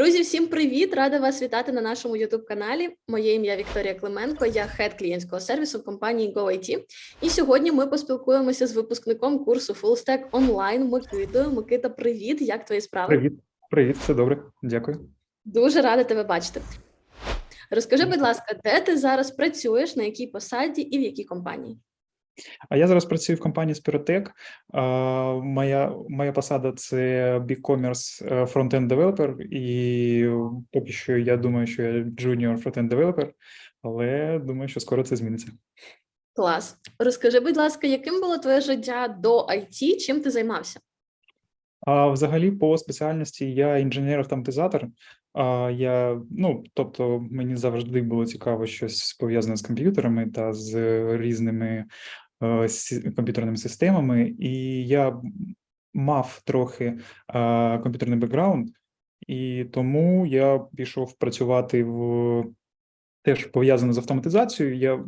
Друзі, всім привіт! Рада вас вітати на нашому youtube каналі. Моє ім'я Вікторія Клименко, я хед клієнтського сервісу в компанії GoIT. І сьогодні ми поспілкуємося з випускником курсу FullStack Online Микитою. Микита, привіт! Як твої справи? Привіт, привіт, все добре. Дякую. Дуже рада тебе бачити. Розкажи, будь ласка, де ти зараз працюєш, на якій посаді і в якій компанії? А я зараз працюю в компанії Spirotech. Моя моя посада це BigCommerce е, Frontend Developer, і поки що я думаю, що я Junior Frontend Developer, але думаю, що скоро це зміниться. Клас. Розкажи, будь ласка, яким було твоє життя до IT? Чим ти займався? А взагалі, по спеціальності я інженер-автоматизатор. А я, ну, тобто, мені завжди було цікаво щось пов'язане з комп'ютерами та з різними комп'ютерними системами, і я мав трохи е, комп'ютерний бекграунд, і тому я пішов працювати в теж пов'язано з автоматизацією. Я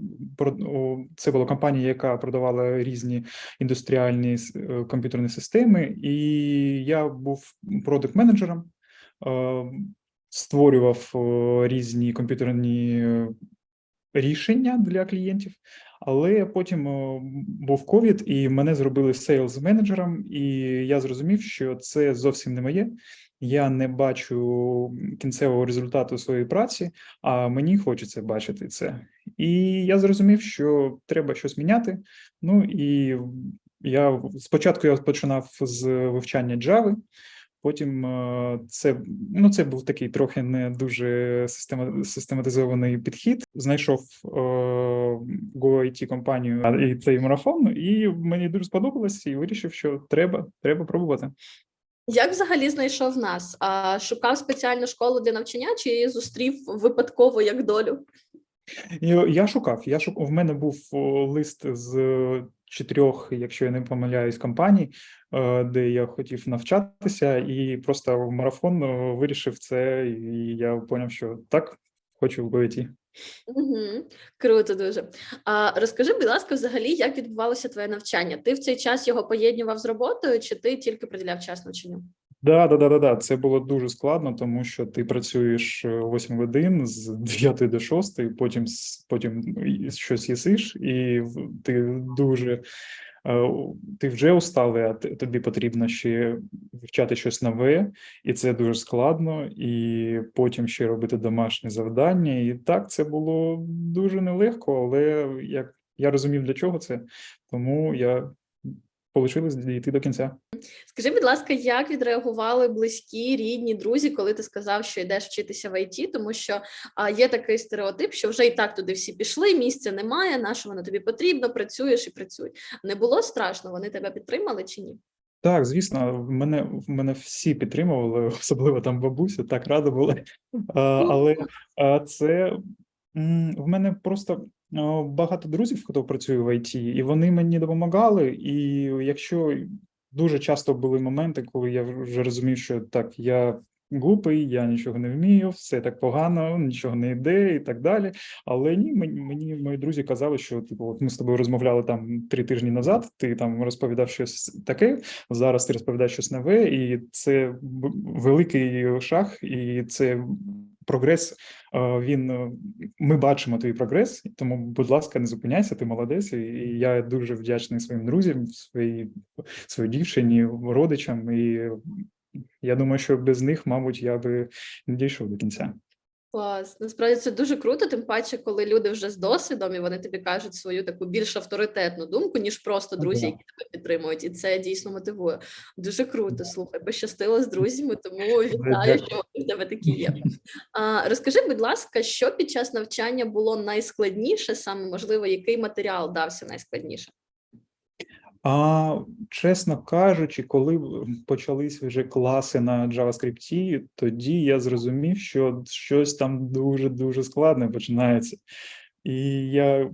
це була компанія, яка продавала різні індустріальні е, комп'ютерні системи, і я був продакт-менеджером, е, створював е, різні комп'ютерні е, рішення для клієнтів. Але потім е, був ковід, і мене зробили сейлз менеджером, і я зрозумів, що це зовсім не моє. Я не бачу кінцевого результату своєї праці, а мені хочеться бачити це. І я зрозумів, що треба щось міняти. Ну і я спочатку я починав з вивчання Java, Потім е, це ну це був такий трохи не дуже система, систематизований підхід. Знайшов е, GoIT компанію і цей марафон, і мені дуже сподобалось, і вирішив, що треба, треба пробувати. Як взагалі знайшов нас? А шукав спеціальну школу для навчання чи зустрів випадково як долю? Я шукав. Я шук... В мене був лист з чотирьох, якщо я не помиляюсь, компаній, е, де я хотів навчатися, і просто в марафон е, вирішив це, і я зрозумів, що так, хочу в GoIT. Угу. Круто дуже. А розкажи, будь ласка, взагалі, як відбувалося твоє навчання? Ти в цей час його поєднував з роботою, чи ти тільки приділяв час навчанню? Да, да, да, да, да. Це було дуже складно, тому що ти працюєш е, 8 годин з 9 до 6, потім потім щось їсиш, і ти дуже е, ти вже усталий, а тобі потрібно ще вивчати щось нове, і це дуже складно. І потім ще робити домашні завдання. І так це було дуже нелегко, але як я розумів, для чого це, тому я вийшло дійти до кінця. Скажи, будь ласка, як відреагували близькі, рідні, друзі, коли ти сказав, що йдеш вчитися в ІТ, тому що а, є такий стереотип, що вже і так туди всі пішли, місця немає, на що воно тобі потрібно, працюєш і працюй. Не було страшно, вони тебе підтримали чи ні? Так, звісно, в мене в мене всі підтримували, особливо там бабуся, так рада була. А, але а, це в мене просто багато друзів, хто працює в ІТ, і вони мені допомагали. І якщо дуже часто були моменти, коли я вже розумів, що так, я глупий, я нічого не вмію, все так погано, нічого не йде і так далі. Але ні, мені, мені мої друзі казали, що типу, от ми з тобою розмовляли там три тижні назад. Ти там розповідав щось таке. Зараз ти розповідаєш щось нове, і це великий шаг, і це прогрес. е, Він е, ми бачимо твій прогрес, тому, будь ласка, не зупиняйся, ти молодець. І я дуже вдячний своїм друзям, своїй своїй дівчині, родичам. І я думаю, що без них, мабуть, я би не дійшов до кінця. Клас, насправді це дуже круто, тим паче, коли люди вже з досвідом і вони тобі кажуть свою таку більш авторитетну думку, ніж просто друзі, які тебе підтримують, і це дійсно мотивує. Дуже круто. Слухай, пощастило з друзями, тому вітаю, дякую. що в тебе такі є. А, розкажи, будь ласка, що під час навчання було найскладніше, саме можливо, який матеріал дався найскладніше? А чесно кажучи, коли почались вже класи на JavaScript, тоді я зрозумів, що щось там дуже дуже складне починається. І я,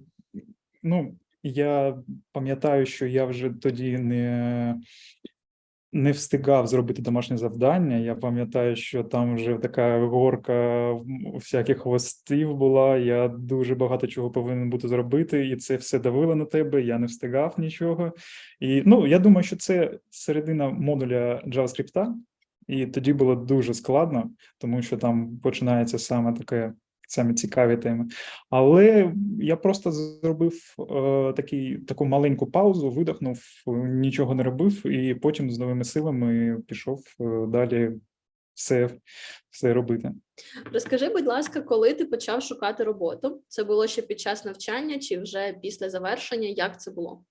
ну, я пам'ятаю, що я вже тоді не, не встигав зробити домашнє завдання. Я пам'ятаю, що там вже така горка всяких хвостів була. Я дуже багато чого повинен бути зробити, і це все давило на тебе. Я не встигав нічого. І ну я думаю, що це середина модуля JavaScript, і тоді було дуже складно, тому що там починається саме таке. Саме цікаві теми, але я просто зробив е, такий таку маленьку паузу, видихнув, нічого не робив, і потім з новими силами пішов е, далі все, все робити. Розкажи, будь ласка, коли ти почав шукати роботу? Це було ще під час навчання чи вже після завершення? Як це було?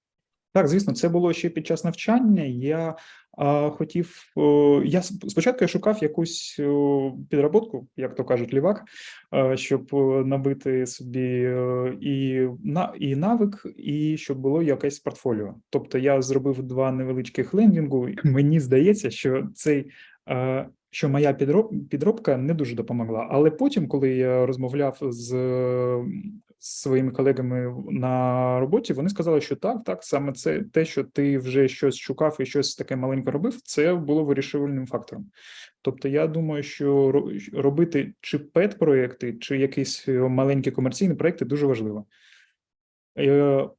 Так, звісно, це було ще під час навчання. Я а, хотів. О, я спочатку я шукав якусь о, підроботку, як то кажуть, лівак, а, щоб набити собі о, і, на, і навик, і щоб було якесь портфоліо. Тобто я зробив два невеличких лендінгу. Мені здається, що цей. а, що моя підроб, підробка не дуже допомогла. Але потім, коли я розмовляв з, з своїми колегами на роботі, вони сказали, що так, так, саме це те, що ти вже щось шукав і щось таке маленьке робив, це було вирішувальним фактором. Тобто, я думаю, що робити чи пет-проекти, чи якісь е, маленькі комерційні проекти дуже важливо. Е,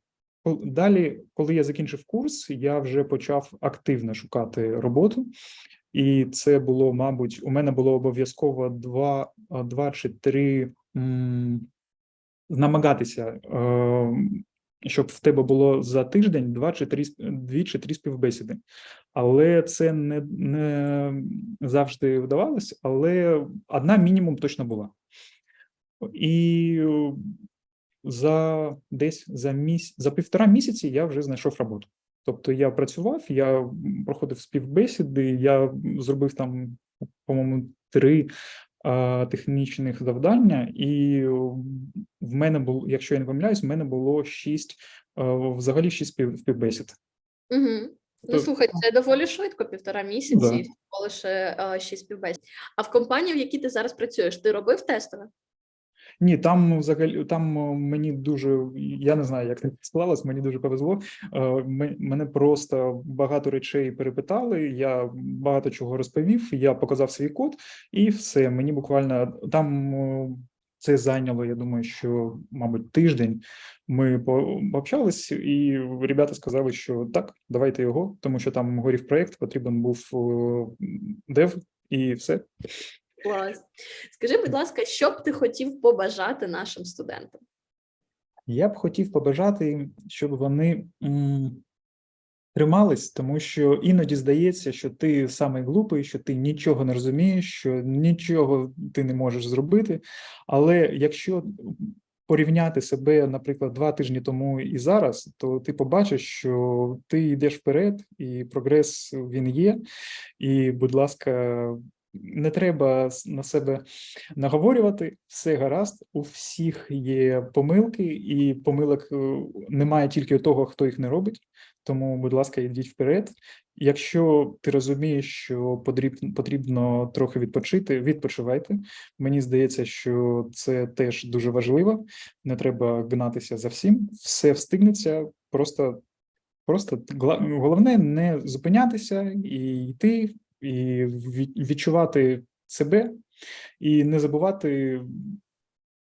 Далі, коли я закінчив курс, я вже почав активно шукати роботу. І це було, мабуть, у мене було обов'язково два, два чи три намагатися, е, щоб в тебе було за тиждень два чи три, дві чи три співбесіди. Але це не, не завжди вдавалось, але одна мінімум точно була. І за десь за міс... за півтора місяці я вже знайшов роботу. Тобто я працював, я проходив співбесіди, я зробив там, по-моєму, три технічних завдання, і в мене було, якщо я не помиляюсь, в мене було шість, взагалі шість спів, співбесід. Угу. Ну, слухай, це доволі швидко, півтора місяці, Да. лише е, шість співбесід. А в компанії, в якій ти зараз працюєш, ти робив тестове? Ні, там взагалі там мені дуже я не знаю, як так склалось. Мені дуже повезло. Е, Мене просто багато речей перепитали. Я багато чого розповів. Я показав свій код, і все. Мені буквально там це зайняло. Я думаю, що мабуть тиждень. Ми по- пообщались, і ребята сказали, що так, давайте його, тому що там горів проєкт, потрібен був дев, і все. Клас. Скажи, будь ласка, що б ти хотів побажати нашим студентам? Я б хотів побажати, щоб вони м, тримались, тому що іноді здається, що ти самий глупий, що ти нічого не розумієш, що нічого ти не можеш зробити. Але якщо порівняти себе, наприклад, два тижні тому і зараз, то ти побачиш, що ти йдеш вперед, і прогрес він є. І, будь ласка, не треба на себе наговорювати, все гаразд, у всіх є помилки, і помилок е, немає тільки у того, хто їх не робить. Тому, будь ласка, йдіть вперед. Якщо ти розумієш, що потрібно, потрібно трохи відпочити, відпочивайте. Мені здається, що це теж дуже важливо. Не треба гнатися за всім, все встигнеться. Просто, просто головне не зупинятися і йти, і ві- відчувати себе, і не забувати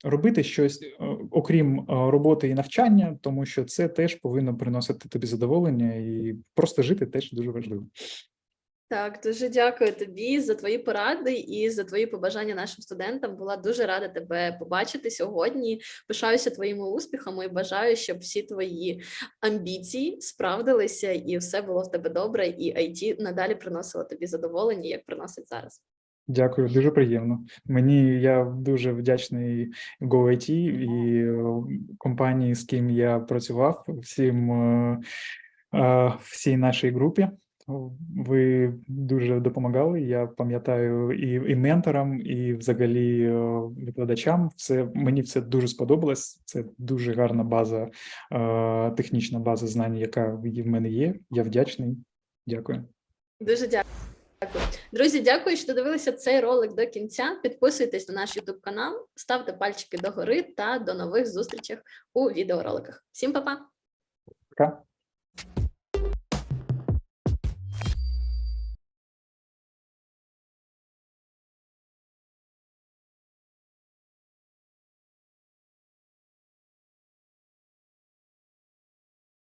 робити щось, е, окрім е, роботи і навчання, тому що це теж повинно приносити тобі задоволення, і просто жити теж дуже важливо. Так, дуже дякую тобі за твої поради і за твої побажання нашим студентам. Була дуже рада тебе побачити сьогодні. Пишаюся твоїми успіхами і бажаю, щоб всі твої амбіції справдилися і все було в тебе добре, і IT надалі приносило тобі задоволення, як приносить зараз. Дякую, дуже приємно. Мені я дуже вдячний GoIT і е, компанії, з ким я працював, всім е, е, всій нашій групі. Ви дуже допомагали. Я пам'ятаю і, і менторам, і взагалі е, викладачам. Все мені все дуже сподобалось. Це дуже гарна база, е, технічна база знань, яка в мене є. Я вдячний. Дякую. Дуже дякую. Друзі, дякую, що додивилися цей ролик до кінця. Підписуйтесь на наш YouTube канал, ставте пальчики догори та до нових зустрічей у відеороликах. Всім па-па! Пока.